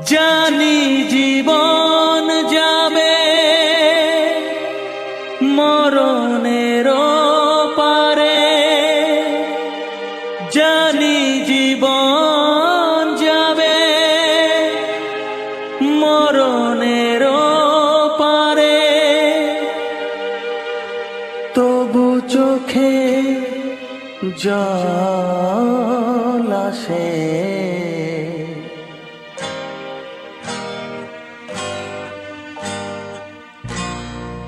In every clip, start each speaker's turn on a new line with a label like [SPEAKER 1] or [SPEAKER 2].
[SPEAKER 1] জানি জীবন যাবে মরণের পারে। জানি জীবন যাবে মরণের পারে। তবু চোখে জল আসে।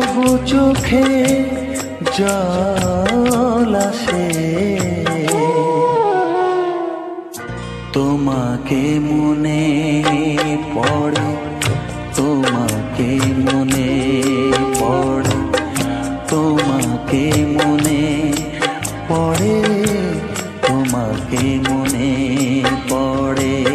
[SPEAKER 1] তবু চোখে জল আসে। তোমাকে মনে পড়ে, তোমাকে মনে পড়ে, তোমাকে মনে পড়ে, তোমাকে মনে পড়ে।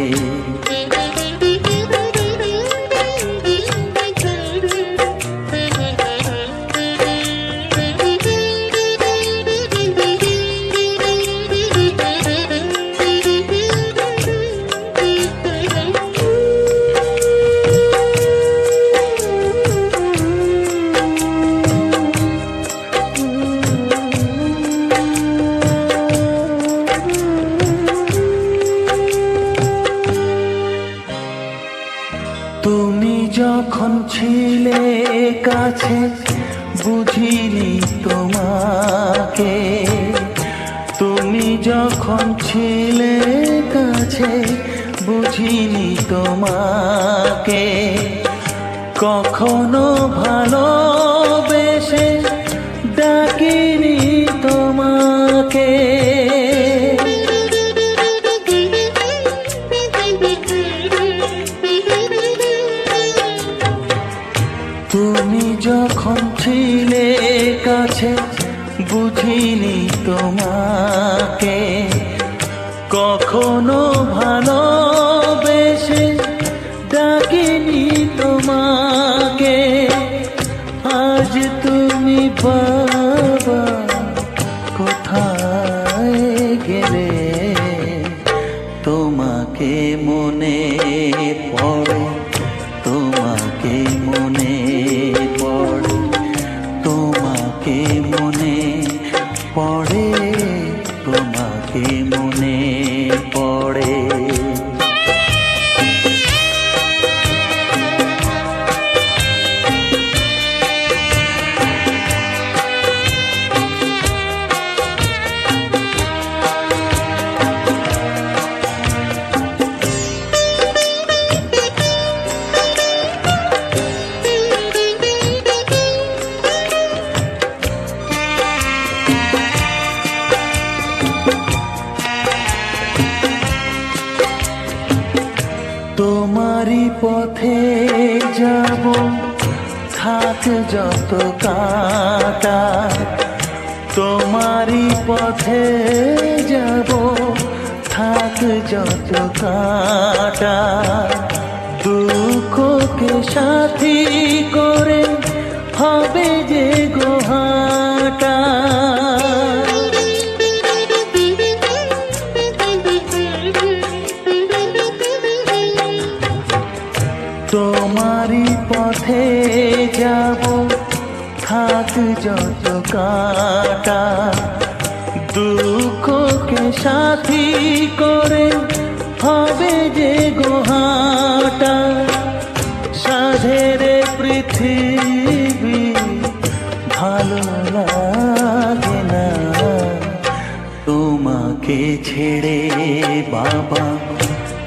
[SPEAKER 1] যখন ছিলে কাছে বুঝিনি তোমাকে। তুমি যখন ছিলে কাছে বুঝিনি তোমাকে। কখনো ভালোবেসে যখন ছিলে কাছে, বুঝিনি তোমাকে। কখনো ভালো ভালোবেসে ডাকিনি তোমাকে। আজ তুমি বাবা কোথায় গেলে? পড়ে পথে যাব থাক যত কাটা তোমারই পথে যাব থাক যত কাটা দুঃখকে সাথী করে থাক যত কাটা, দুঃখকে সাথী করে হবে যে গোহাটা। সাধের পৃথিবী ভালো লাগে না। তোমাকে ছেড়ে বাবা,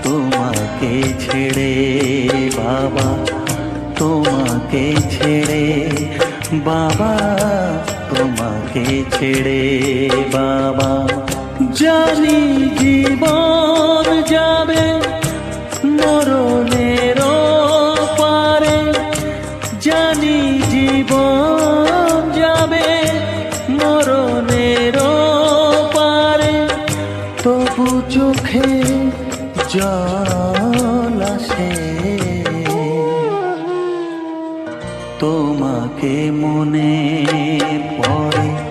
[SPEAKER 1] তোমাকে ছেড়ে বাবা। বাবা তোমাকে ছেড়ে বাবা জানি জীবন তোমাকে মনে পড়ে।